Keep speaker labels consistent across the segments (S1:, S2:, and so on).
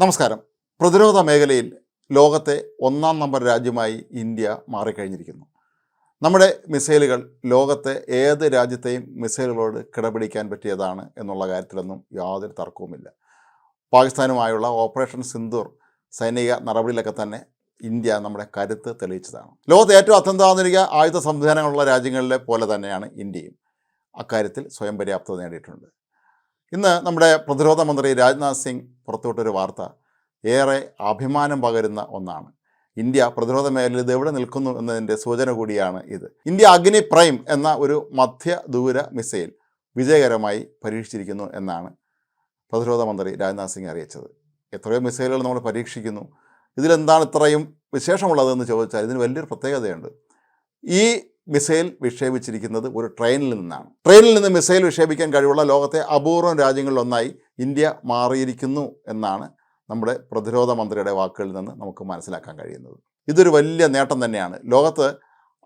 S1: നമസ്കാരം. പ്രതിരോധ മേഖലയിൽ ലോകത്തെ ഒന്നാം നമ്പർ രാജ്യമായി ഇന്ത്യ മാറിക്കഴിഞ്ഞിരിക്കുന്നു. നമ്മുടെ മിസൈലുകൾ ലോകത്തെ ഏത് രാജ്യത്തെയും മിസൈലുകളോട് കിടപിടിക്കാൻ പറ്റിയതാണ് എന്നുള്ള കാര്യത്തിലൊന്നും യാതൊരു തർക്കവുമില്ല. പാകിസ്ഥാനുമായുള്ള ഓപ്പറേഷൻ സിന്ദൂർ സൈനിക നടപടിയിലൊക്കെ തന്നെ ഇന്ത്യ നമ്മുടെ കരുത്ത് തെളിയിച്ചതാണ്. ലോകത്തെ ഏറ്റവും അത്യന്താധുനിക ആയുധ സംവിധാനങ്ങളുള്ള രാജ്യങ്ങളിലെ പോലെ തന്നെയാണ് ഇന്ത്യയും. അക്കാര്യത്തിൽ സ്വയം പര്യാപ്തത നേടിയിട്ടുണ്ട്. ഇന്ന് നമ്മുടെ പ്രതിരോധ മന്ത്രി രാജ്നാഥ് സിംഗ് പുറത്തുവിട്ടൊരു വാർത്ത. ഏറെ അഭിമാനം പകരുന്ന ഒന്നാണ്. ഇന്ത്യ പ്രതിരോധ മേഖലയിൽ ഇത് എവിടെ നിൽക്കുന്നു എന്നതിന്റെ സൂചന കൂടിയാണ് ഇത്. ഇന്ത്യ അഗ്നി പ്രൈം എന്ന ഒരു മധ്യദൂര മിസൈൽ വിജയകരമായി പരീക്ഷിച്ചിരിക്കുന്നു എന്നാണ് പ്രതിരോധ മന്ത്രി രാജ്നാഥ് സിംഗ് അറിയിച്ചത്. എത്രയോ മിസൈലുകൾ നമ്മൾ പരീക്ഷിക്കുന്നു. ഇതിലെന്താണ് ഇത്രയും വിശേഷമുള്ളതെന്ന് ചോദിച്ചാൽ ഇതിന് വലിയൊരു പ്രത്യേകതയുണ്ട്. ഈ മിസൈൽ വിക്ഷേപിച്ചിരിക്കുന്നത് ഒരു ട്രെയിനിൽ നിന്നാണ്. ട്രെയിനിൽ നിന്ന് മിസൈൽ വിക്ഷേപിക്കാൻ കഴിവുള്ള ലോകത്തെ അപൂർവം രാജ്യങ്ങളിലൊന്നായി ഇന്ത്യ മാറിയിരിക്കുന്നു എന്നാണ് നമ്മുടെ പ്രതിരോധ മന്ത്രിയുടെ വാക്കുകളിൽ നിന്ന് നമുക്ക് മനസ്സിലാക്കാൻ കഴിയുന്നത്. ഇതൊരു വലിയ നേട്ടം തന്നെയാണ്. ലോകത്ത്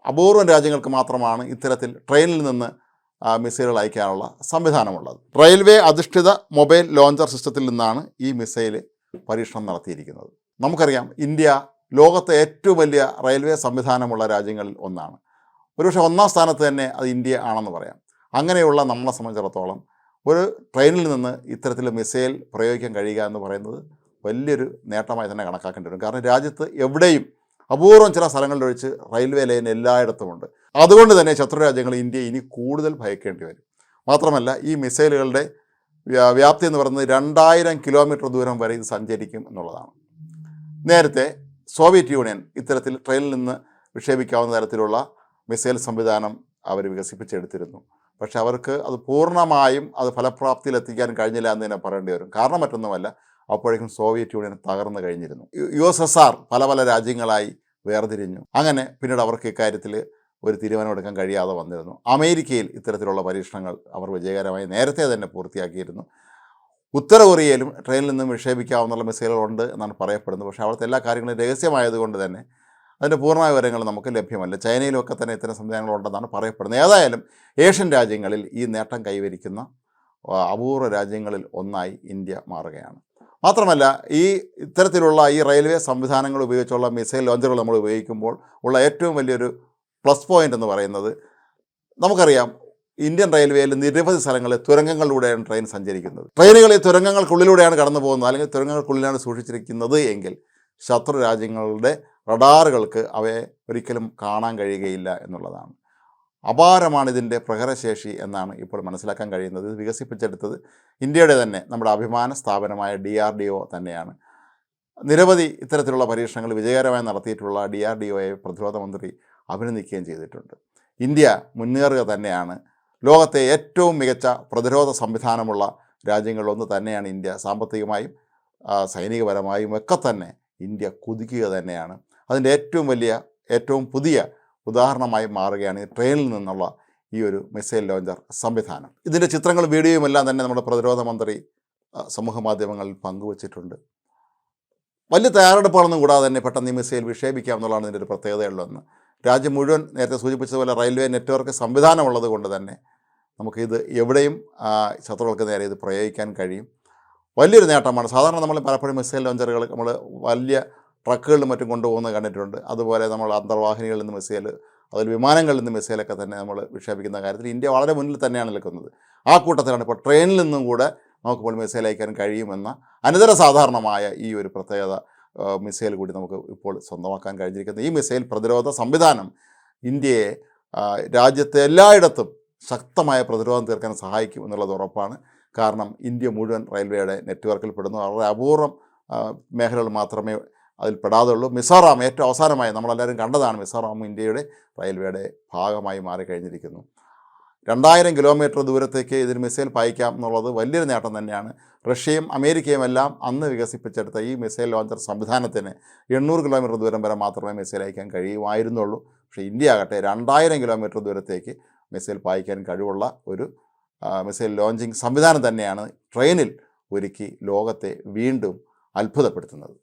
S1: അപൂർവം രാജ്യങ്ങൾക്ക് മാത്രമാണ് ഇത്തരത്തിൽ ട്രെയിനിൽ നിന്ന് മിസൈലുകൾ അയക്കാനുള്ള സംവിധാനമുള്ളത്. റെയിൽവേ അധിഷ്ഠിത മൊബൈൽ ലോഞ്ചർ സിസ്റ്റത്തിൽ നിന്നാണ് ഈ മിസൈൽ പരീക്ഷണം നടത്തിയിരിക്കുന്നത്. നമുക്കറിയാം ഇന്ത്യ ലോകത്തെ ഏറ്റവും വലിയ റെയിൽവേ സംവിധാനമുള്ള രാജ്യങ്ങളിൽ ഒന്നാണ്. ഒരുപക്ഷെ ഒന്നാം സ്ഥാനത്ത് തന്നെ അത് ഇന്ത്യ ആണെന്ന് പറയാം. അങ്ങനെയുള്ള നമ്മളെ സംബന്ധിച്ചിടത്തോളം ഒരു ട്രെയിനിൽ നിന്ന് ഇത്തരത്തിൽ മിസൈൽ പ്രയോഗിക്കാൻ കഴിയുക എന്ന് പറയുന്നത് വലിയൊരു നേട്ടമായി തന്നെ കണക്കാക്കേണ്ടി വരും. കാരണം രാജ്യത്ത് എവിടെയും അപൂർവം ചില സ്ഥലങ്ങളിലൊഴിച്ച് റെയിൽവേ ലൈൻ എല്ലായിടത്തുമുണ്ട് അതുകൊണ്ട് തന്നെ ശത്രു രാജ്യങ്ങൾ ഇന്ത്യ ഇനി കൂടുതൽ ഭയക്കേണ്ടി വരും. മാത്രമല്ല ഈ മിസൈലുകളുടെ വ്യാപ്തി എന്ന് പറയുന്നത് രണ്ടായിരം കിലോമീറ്റർ ദൂരം വരെ ഇത് സഞ്ചരിക്കും എന്നുള്ളതാണ്. നേരത്തെ സോവിയറ്റ് യൂണിയൻ ഇത്തരത്തിൽ ട്രെയിനിൽ നിന്ന് വിക്ഷേപിക്കാവുന്ന തരത്തിലുള്ള മിസൈൽ സംവിധാനം അവർ വികസിപ്പിച്ചെടുത്തിരുന്നു. പക്ഷെ അവർക്ക് അത് പൂർണമായും അത് ഫലപ്രാപ്തിയിലെത്തിക്കാൻ കഴിഞ്ഞില്ല എന്ന് തന്നെ പറയേണ്ടി വരും. കാരണം മറ്റൊന്നുമല്ല അപ്പോഴേക്കും സോവിയറ്റ് യൂണിയൻ തകർന്നു കഴിഞ്ഞിരുന്നു. യു- എസ് എസ് ആർ പല പല രാജ്യങ്ങളായി വേർതിരിഞ്ഞു. അങ്ങനെ പിന്നീട് അവർക്ക് ഇക്കാര്യത്തിൽ ഒരു തീരുമാനമെടുക്കാൻ കഴിയാതെ വന്നിരുന്നു. അമേരിക്കയിൽ ഇത്തരത്തിലുള്ള പരീക്ഷണങ്ങൾ അവർ വിജയകരമായി നേരത്തെ തന്നെ പൂർത്തിയാക്കിയിരുന്നു. ഉത്തര കൊറിയയിലും ട്രെയിനിൽ നിന്നും വിക്ഷേപിക്കാവുന്ന മിസൈലുകളുണ്ട് എന്നാണ് പറയപ്പെടുന്നത്. പക്ഷേ അവിടുത്തെ എല്ലാ കാര്യങ്ങളും രഹസ്യമായതുകൊണ്ട് തന്നെ അതിന്റെ പൂർണ വിവരങ്ങൾ നമുക്ക് ലഭ്യമല്ല. ചൈനയിലൊക്കെ തന്നെ ഇത്തരം സംവിധാനങ്ങളുണ്ടെന്നാണ് പറയപ്പെടുന്നത്. ഏതായാലും ഏഷ്യൻ രാജ്യങ്ങളിൽ ഈ നേട്ടം കൈവരിക്കുന്ന അപൂർവ രാജ്യങ്ങളിൽ ഒന്നായി ഇന്ത്യ മാറുകയാണ്. മാത്രമല്ല ഈ ഇത്തരത്തിലുള്ള ഈ റെയിൽവേ സംവിധാനങ്ങൾ ഉപയോഗിച്ചുള്ള മിസൈൽ ലോഞ്ചറുകൾ നമ്മൾ ഉപയോഗിക്കുമ്പോൾ ഉള്ള ഏറ്റവും വലിയൊരു പ്ലസ് പോയിന്റ് എന്ന് പറയുന്നത് നമുക്കറിയാം ഇന്ത്യൻ റെയിൽവേയിൽ നിരവധി സ്ഥലങ്ങളിൽ തുരങ്കങ്ങളിലൂടെയാണ് ട്രെയിൻ സഞ്ചരിക്കുന്നത്. ട്രെയിനുകൾ ഈ തുരങ്കങ്ങൾക്കുള്ളിലൂടെയാണ് കടന്നു പോകുന്നത് അല്ലെങ്കിൽ തുരങ്കങ്ങൾക്കുള്ളിലാണ് സൂക്ഷിച്ചിരിക്കുന്നത് എങ്കിൽ ശത്രു രാജ്യങ്ങളുടെ റഡാറുകൾക്ക് അവയെ ഒരിക്കലും കാണാൻ കഴിയുകയില്ല എന്നുള്ളതാണ്. അപാരമാണ് ഇതിന്റെ പ്രഹരശേഷി എന്നാണ് ഇപ്പോൾ മനസ്സിലാക്കാൻ കഴിയുന്നത്. ഇത് വികസിപ്പിച്ചെടുത്തത് ഇന്ത്യയുടെ തന്നെ നമ്മുടെ അഭിമാന സ്ഥാപനമായ ഡി ആർ ഡി ഒ തന്നെയാണ്. നിരവധി ഇത്തരത്തിലുള്ള പരീക്ഷണങ്ങൾ വിജയകരമായി നടത്തിയിട്ടുള്ള ഡി ആർ ഡി ഒയെ പ്രതിരോധ മന്ത്രി അഭിനന്ദിക്കുകയും ചെയ്തിട്ടുണ്ട്. ഇന്ത്യ മുന്നേറുക തന്നെയാണ് ലോകത്തെ ഏറ്റവും മികച്ച പ്രതിരോധ സംവിധാനമുള്ള രാജ്യങ്ങളിലൊന്ന് തന്നെയാണ് ഇന്ത്യ. സാമ്പത്തികമായും സൈനികപരമായും ഒക്കെ തന്നെ ഇന്ത്യ കുതിക്കുക തന്നെയാണ്. അതിന്റെ ഏറ്റവും വലിയ ഏറ്റവും പുതിയ ഉദാഹരണമായി മാറുകയാണ് ഈ ട്രെയിനിൽ നിന്നുള്ള ഈ ഒരു മിസൈൽ ലോഞ്ചർ സംവിധാനം. ഇതിന്റെ ചിത്രങ്ങളും വീഡിയോയും എല്ലാം തന്നെ നമ്മുടെ പ്രതിരോധ മന്ത്രി സമൂഹ മാധ്യമങ്ങളിൽ പങ്കുവച്ചിട്ടുണ്ട്. വലിയ തയ്യാറെടുപ്പുകളൊന്നും കൂടാതെ തന്നെ പെട്ടെന്ന് ഈ മിസൈൽ വിക്ഷേപിക്കാം എന്നുള്ളതാണ് ഇതിന്റെ ഒരു പ്രത്യേകതയുള്ളതെന്ന്. രാജ്യം മുഴുവൻ നേരത്തെ സൂചിപ്പിച്ചതുപോലെ റെയിൽവേ നെറ്റ്വർക്ക് സംവിധാനമുള്ളത് കൊണ്ട് തന്നെ നമുക്കിത് എവിടെയും ശത്രുക്കൾക്ക് നേരെ ഇത് പ്രയോഗിക്കാൻ കഴിയും. വലിയൊരു നേട്ടമാണ്. സാധാരണ നമ്മൾ പലപ്പോഴും മിസൈൽ ലോഞ്ചറുകൾ നമ്മൾ വലിയ ട്രക്കുകളിലും മറ്റും കൊണ്ടുപോകുന്നത് കണ്ടിട്ടുണ്ട്. അതുപോലെ നമ്മൾ അന്തർവാഹിനികളിൽ നിന്ന് മിസൈൽ അതിൽ വിമാനങ്ങളിൽ നിന്ന് മിസൈലൊക്കെ തന്നെ നമ്മൾ വിക്ഷേപിക്കുന്ന കാര്യത്തിൽ ഇന്ത്യ വളരെ മുന്നിൽ തന്നെയാണ് നിൽക്കുന്നത്. ആ കൂട്ടത്തിലാണ് ഇപ്പോൾ ട്രെയിനിൽ നിന്നും കൂടെ നമുക്കിപ്പോൾ മിസൈൽ അയക്കാൻ കഴിയുമെന്ന അനിതര സാധാരണമായ ഈ ഒരു പ്രത്യേകത മിസൈൽ കൂടി നമുക്ക് ഇപ്പോൾ സ്വന്തമാക്കാൻ കഴിഞ്ഞിരിക്കുന്നത് ഈ മിസൈൽ പ്രതിരോധ സംവിധാനം ഇന്ത്യയെ രാജ്യത്തെ എല്ലായിടത്തും ശക്തമായ പ്രതിരോധം തീർക്കാൻ സഹായിക്കും എന്നുള്ളത് ഉറപ്പാണ്. കാരണം ഇന്ത്യ മുഴുവൻ റെയിൽവേയുടെ നെറ്റ്വർക്കിൽ പെടുന്നു. വളരെ അപൂർവം മേഖലകൾ മാത്രമേ അതിൽ പെടാതുള്ളൂ മിസോറാം ഏറ്റവും അവസാനമായി നമ്മളെല്ലാവരും കണ്ടതാണ് മിസോറാം ഇന്ത്യയുടെ റെയിൽവേയുടെ ഭാഗമായി മാറിക്കഴിഞ്ഞിരിക്കുന്നു. രണ്ടായിരം കിലോമീറ്റർ ദൂരത്തേക്ക് ഇതിന് മിസൈൽ പായിക്കാം എന്നുള്ളത് വലിയൊരു നേട്ടം തന്നെയാണ്. റഷ്യയും അമേരിക്കയും എല്ലാം അന്ന് വികസിപ്പിച്ചെടുത്ത ഈ മിസൈൽ ലോഞ്ചർ സംവിധാനത്തിന് എണ്ണൂറ് കിലോമീറ്റർ ദൂരം വരെ മാത്രമേ മിസൈൽ അയക്കാൻ കഴിയുമായിരുന്നുള്ളൂ. പക്ഷേ ഇന്ത്യ ആകട്ടെ രണ്ടായിരം കിലോമീറ്റർ ദൂരത്തേക്ക് മിസൈൽ പായിക്കാൻ കഴിവുള്ള ഒരു മിസൈൽ ലോഞ്ചിങ് സംവിധാനം തന്നെയാണ് ട്രെയിനിൽ ഒരുക്കി ലോകത്തെ വീണ്ടും അത്ഭുതപ്പെടുത്തുന്നത്.